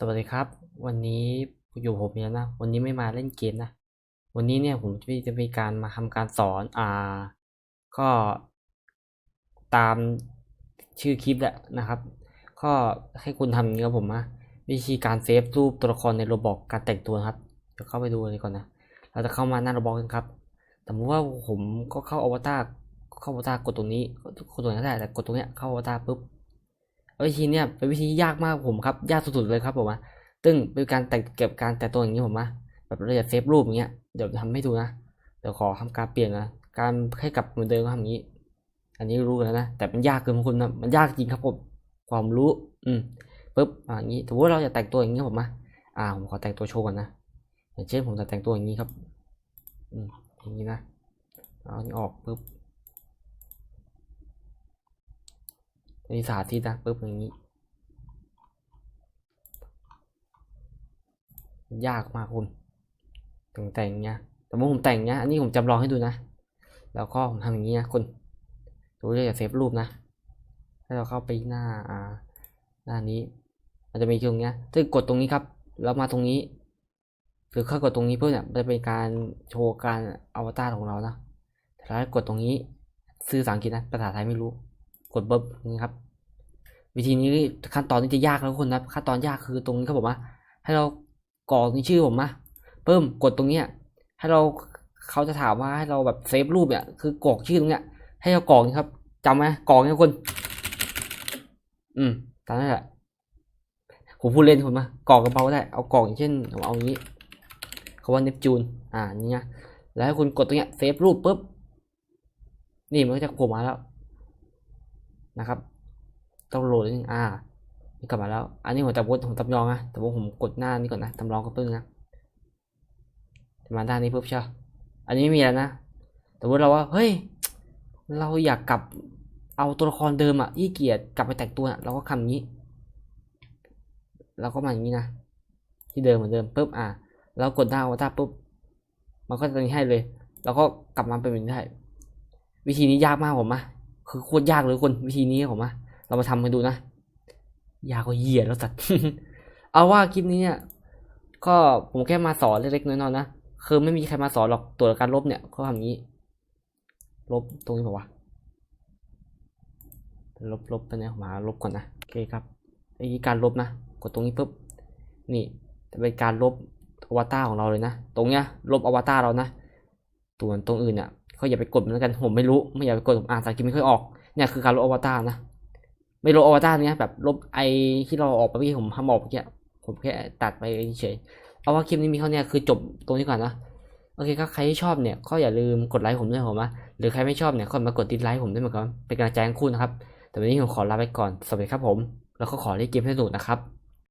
สวัสดีครับ วันนี้อยู่ผมเนี่ยนะ วันนี้ไม่มาเล่นเกมนะ วันนี้เนี่ยผมจะมีการมาทำการสอนอ่า ก็ตามชื่อคลิปแหละนะครับ ก็ให้คุณทำนี้ครับผมนะวิธีการเซฟรูปตัวละครในโรบอกการแต่งตัวครับเดี๋ยวเข้าไปดูเลยก่อนนะเราจะเข้ามาหน้าโรบอกกันครับสมมติว่าผมก็เข้าอวตารเข้าอวตารกดตรงนี้กดตรงนี้ได้แต่กดตรงเนี้ยเข้าอวตารปุ๊บ วิธีเนี้ยเป็นวิธียากมากผมครับ ยากสุดๆเลยครับผมอะซึ่งเป็นการแต่งเก็บการแต่งตัวอย่างนี้ผมอะแบบเราจะเซฟรูปอย่างเงี้ย เดี๋ยวทำให้ดูนะ เดี๋ยวขอทำการเปลี่ยนนะ การให้กลับเหมือนเดิมก็ทำอย่างนี้ อันนี้รู้แล้วนะ แต่มันยากเกินคุณนะ มันยากจริงครับผม ความรู้ อืมปุ๊บอ่าอย่างนี้ถือว่าเราจะแต่งตัวอย่างนี้ผมอะอ่า ผมขอแต่งตัวโชว์ก่อนนะ อย่างเช่นผมจะแต่งตัวอย่างนี้ครับ อืมอย่างนี้นะ เอาอันนี้ออกปุ๊บ นี่สาธิตนะปุ๊บอย่างนี้ ยากมากคุณแต่งแต่งเงี้ยแต่เมื่อผมแต่งเงี้ยอันนี้ผมจำลองให้ดูนะ แล้วก็ผมทำอย่างนี้นะคุณดูเลยอย่าเซฟรูปนะให้เราเข้าไปหน้าอ่าหน้านี้ มันจะมีตรงเนี้ยถ้ากดตรงนี้ครับ แล้วมาตรงนี้คือเข้ากดตรงนี้เพื่อเนี่ยจะเป็นการโชว์การอวตารของเรานะถ้ากดตรงนี้ ซื้อภาษาอังกฤษนะภาษาไทยไม่รู้ กดเบิบนี่ครับ วิธีนี้ขั้นตอนนี้จะยากแล้วทุกคนนะขั้นตอนยากคือตรงนี้ครับผมว่าให้เรากรอกชื่อผมมาเพิ่มกดตรงเนี้ยให้เราเขาจะถามว่าให้เราแบบเซฟรูปเนี่ยคือกรอกชื่อตรงเนี้ยให้เรากรอกนี่ครับจำไหมกรอกนี่คน อืมตามนั้นแหละผมพูดเล่นคนมากรอกกระเป๋าได้เอากรอกอย่างเช่นผมเอาอย่างนี้เขาว่าเนปจูน อ่า นี่นะ แล้วให้คุณกดตรงเนี้ยเซฟรูปปุ๊บ นี่มันก็จะโผล่มาแล้ว นะครับ ต้องโหลดนิดนึงอ่านี่กลับมาแล้ว อันนี้ผมจะวนผมจำลองนะแต่ว่าผมกดหน้านี้ก่อนนะจำลองก็เพิ่งนะจะมาด้านนี้ปุ๊บใช่ปะอันนี้ไม่มีแล้วนะ แต่ว่าเราว่าเฮ้ย เราอยากกลับเอาตัวละครเดิมอะยี่เกียจกลับไปแต่งตัวอะเราก็คำนี้ เราก็มาอย่างนี้นะ ที่เดิมเหมือนเดิมปุ๊บอ่าแล้วกดหน้าอวตารปุ๊บ มันก็จะให้เลยแล้วก็กลับมาเป็นแบบนี้ได้ วิธีนี้ยากมากผมอะ คือโคตรยากเลยคนวิธีนี้ผมอะเรามาทำกันดูนะ ยากกว่าเหยียดแล้วสัตว์เอาว่าคลิปนี้เนี่ย ก็ผมแค่มาสอนเล็กๆน้อยๆนะคือไม่มีใครมาสอนหรอกตัวการลบเนี่ยเขาทำอย่างนี้ ลบตรงนี้บอกว่าลบลบไปเนี่ยมาลบก่อนนะโอเคครับไอ้การลบนะกดตรงนี้ปุ๊บนี่จะเป็นการลบอวตารของเราเลยนะ ตรงเนี้ยลบอวตารเรานะ ตัวตรงอื่นเนี่ย ก็อย่าไปกดมันแล้วกันผมไม่รู้ไม่อยากไปกดผมอ่านภาษาอังกฤษไม่ค่อยออกเนี่ยคือการลบอวตารนะไม่ลบอวตารเนี้ยแบบลบไอที่เราออกไปที่ผมทำออกเมื่อกี้ผมแค่ตัดไปเฉยเอาว่าคลิปนี้มีเท่านี้คือจบตรงนี้ก่อนนะโอเคครับใครที่ชอบเนี่ยก็อย่าลืมกดไลค์ผมด้วยผมนะหรือใครไม่ชอบเนี่ยก็มากดดิสไลค์ผมด้วยเหมือนกันเป็นกำลังใจให้คุณนะครับแต่วันนี้ผมขอลาไปก่อนสวัสดีครับผม แล้วก็ขอเล่นเกมให้สนุกนะครับ